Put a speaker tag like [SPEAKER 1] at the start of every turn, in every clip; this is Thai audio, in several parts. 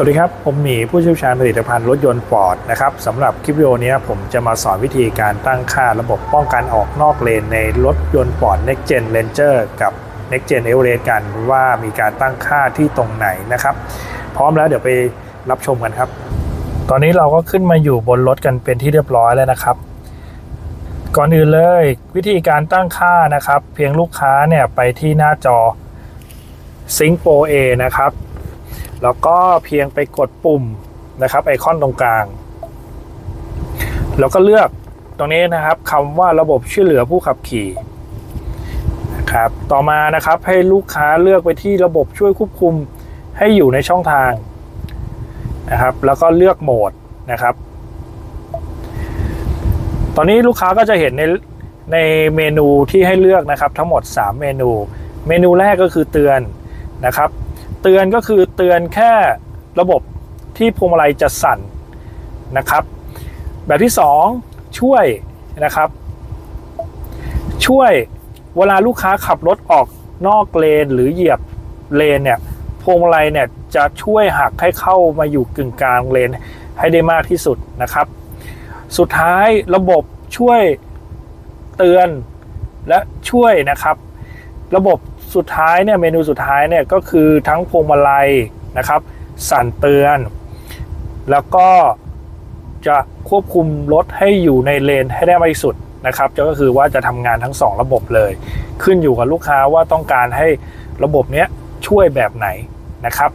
[SPEAKER 1] สวัสดีครับ ผมหมีผู้เชี่ยวชาญผลิตภัณฑ์รถยนต์ฟอร์ดนะครับสำหรับคลิปวิดีโอนี้ผมจะมาสอนวิธีการตั้งค่าระบบป้องกันออกนอกเลนในรถยนต์ฟอร์ด Next Gen Ranger กับ Next Gen Everest กันว่ามีการตั้งค่าที่ตรงไหนนะครับ พร้อมแล้วเดี๋ยวไปรับชมกันครับ ตอนนี้เราก็ขึ้นมาอยู่บนรถกันเป็นที่เรียบร้อยแล้วนะครับ ก่อนอื่นเลยวิธีการตั้งค่านะครับ เพียงลูกค้าเนี่ยไปที่หน้าจอ Sync Pro A นะครับ แล้วก็เพียงไปกดปุ่มนะครับไอคอนตรงกลาง แล้วก็เลือกตรงนี้นะครับคำว่าระบบช่วยเหลือผู้ขับขี่นะครับต่อมานะครับให้ลูกค้าเลือกไปที่ระบบช่วยควบคุมให้อยู่ในช่องทางนะครับ แล้วก็เลือกโหมดนะครับ ตอนนี้ลูกค้าก็จะเห็นในในเมนูที่ให้เลือกนะครับ ทั้งหมด 3 เมนู เมนูแรกก็คือเตือนนะครับ เตือนก็คือเตือนแค่ระบบที่พวงมาลัยจะสั่นนะครับ แบบที่ 2 ช่วยนะครับ ช่วยเวลาลูกค้าขับรถออกนอกเลนหรือเหยียบเลนเนี่ยพวงมาลัยเนี่ยจะช่วยหักให้เข้ามาอยู่กึ่งกลางเลนให้ได้มากที่สุดนะครับ สุดท้ายระบบช่วยเตือนและช่วยนะครับ ระบบ สุดท้ายเนี่ยเมนูสุดท้ายเนี่ยก็คือทั้งพวงมาลัยนะครับ สั่นเตือน แล้วก็จะควบคุมรถให้อยู่ในเลนให้ได้มากที่สุดนะครับก็คือว่าจะทำงานทั้ง 2 ระบบเลย ขึ้นอยู่กับลูกค้าว่าต้องการให้ระบบเนี้ยช่วยแบบไหนนะครับ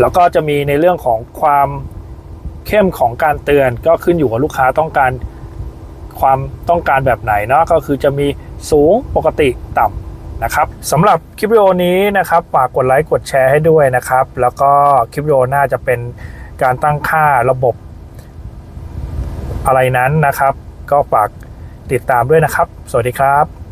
[SPEAKER 1] แล้วก็จะมีในเรื่องของความเข้มของการเตือนก็ขึ้นอยู่กับลูกค้าต้องการความต้องการแบบไหนเนาะก็คือจะมีสูงปกติต่ำ นะครับสำหรับคลิปวิดีโอนี้นะครับฝากกดไลค์กดแชร์ให้ด้วยนะครับ แล้วก็คลิปวิดีโอน่าจะเป็นการตั้งค่าระบบอะไรนั้นนะครับ ก็ฝากติดตามด้วยนะครับ สวัสดีครับ